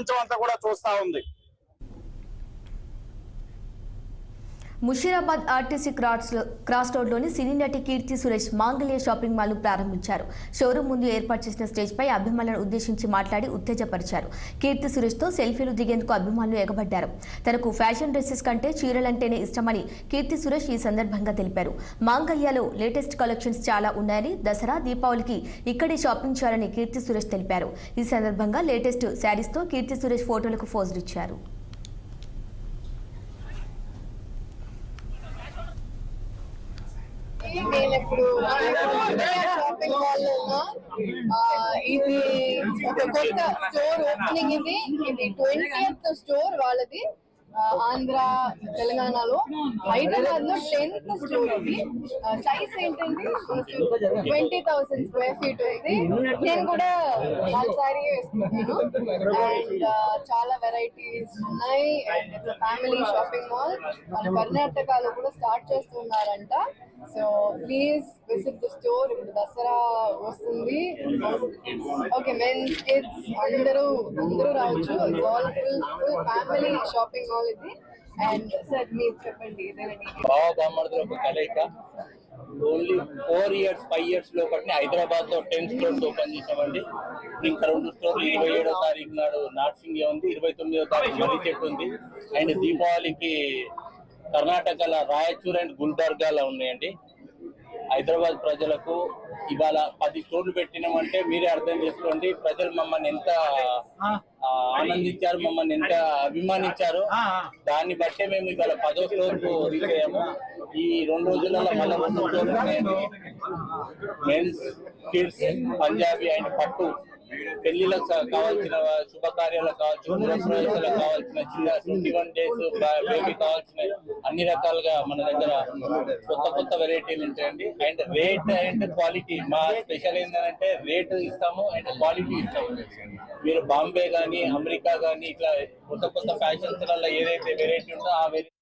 ప్రపంచం అంతా కూడా చూస్తా ఉంది. ముషీరాబాద్ ఆర్టీసీ క్రాస్ క్రాస్ రోడ్లోని సినీ నటి కీర్తి సురేష్ మాంగళ్య షాపింగ్ మాల్ ప్రారంభించారు. షోరూం ముందు ఏర్పాటు చేసిన స్టేజ్పై అభిమానులను ఉద్దేశించి మాట్లాడి ఉత్తేజపరిచారు. కీర్తి సురేష్తో సెల్ఫీలు దిగేందుకు అభిమానులు ఎగబడ్డారు. తనకు ఫ్యాషన్ డ్రెస్సెస్ కంటే చీరలంటేనే ఇష్టమని కీర్తి సురేష్ ఈ సందర్భంగా తెలిపారు. మాంగళ్యలో లేటెస్ట్ కలెక్షన్స్ చాలా ఉన్నాయని దసరా దీపావళికి ఇక్కడే షాపింగ్ చేయాలని కీర్తి సురేష్ తెలిపారు. ఈ సందర్భంగా లేటెస్ట్ శారీస్తో కీర్తి సురేష్ ఫోటోలకు పోజులు ఇచ్చారు నేను ఇప్పుడు షాపింగ్ మాల్లో ఇది ఒక కొత్త స్టోర్ ఓపెనింగ్ ఇది. ఇది ట్వంటీ స్టోర్ వాళ్ళది. ఆంధ్ర తెలంగాణలో హైదరాబాద్లో టెన్త్ స్టోర్ ఇది సైజ్ ఏంటండి ట్వంటీ థౌసండ్ స్క్వేర్ ఫీట్ ఉంది నేను కూడా నాలుగు సారీ వేసుకుంటాను. అండ్ చాలా వెరైటీస్ ఉన్నాయి. And it's family shopping mall మన కర్ణాటకలో కూడా స్టార్ట్ చేస్తున్నారంట. So please visit the store ఇప్పుడు దసరా వస్తుంది. ఓకే మెన్స్ కిడ్స్ అందరూ అందరూ రావచ్చు. All full family shopping mall ఇది అండ్ సార్ మీరు చెప్పండి బావ బామ్మర్దుల ఒక కలయిక only four years five years లోపటిని హైదరాబాద్లో టెన్ స్టోర్స్ ఓపెన్ చేసామండి ఇంకా రెండు స్టోర్లు ఇరవై ఏడో తారీఖు నాడు నార్సింగ్ ఉంది ఇరవై తొమ్మిదో తారీఖు మరీ చెట్టు ఉంది. అండ్ దీపావళికి కర్ణాటకలో రాయచూర్ అండ్ గుల్బర్గాలో ఉన్నాయండి. హైదరాబాద్ ప్రజలకు ఇవాళ పది స్టోర్లు పెట్టినామంటే మీరే అర్థం చేసుకోండి. ప్రజలు మమ్మల్ని ఎంత ఆనందించారు మమ్మల్ని ఎంత అభిమానించారు. దాన్ని బట్టే మేము ఇవాళ పదో స్టోర్కు అయ్యాము ఈ రెండు రోజులలో మళ్ళీ రెండు స్టోర్లు ఉన్నాయండి మెన్స్ కిడ్స్ పంజాబీ అండ్ పట్టు పెళ్ళిలకు కావాల్సిన శుభకార్యాలకు కావచ్చు గృహప్రవేశాలకు కావాల్సిన చిన్న ట్వంటీ వన్ డేస్ బేబీ కావాల్సిన అన్ని రకాలుగా మన దగ్గర కొత్త కొత్త వెరైటీలు ఉంటాయండి. అండ్ రేట్ అండ్ క్వాలిటీ మా స్పెషల్ ఏంటంటే రేట్ ఇస్తాము అండ్ క్వాలిటీ ఇస్తాము. మీరు బాంబే కానీ అమెరికా కానీ ఇట్లా కొత్త కొత్త ఫ్యాషన్స్ ఏదైతే వెరైటీ ఉందో ఆ వెరైటీ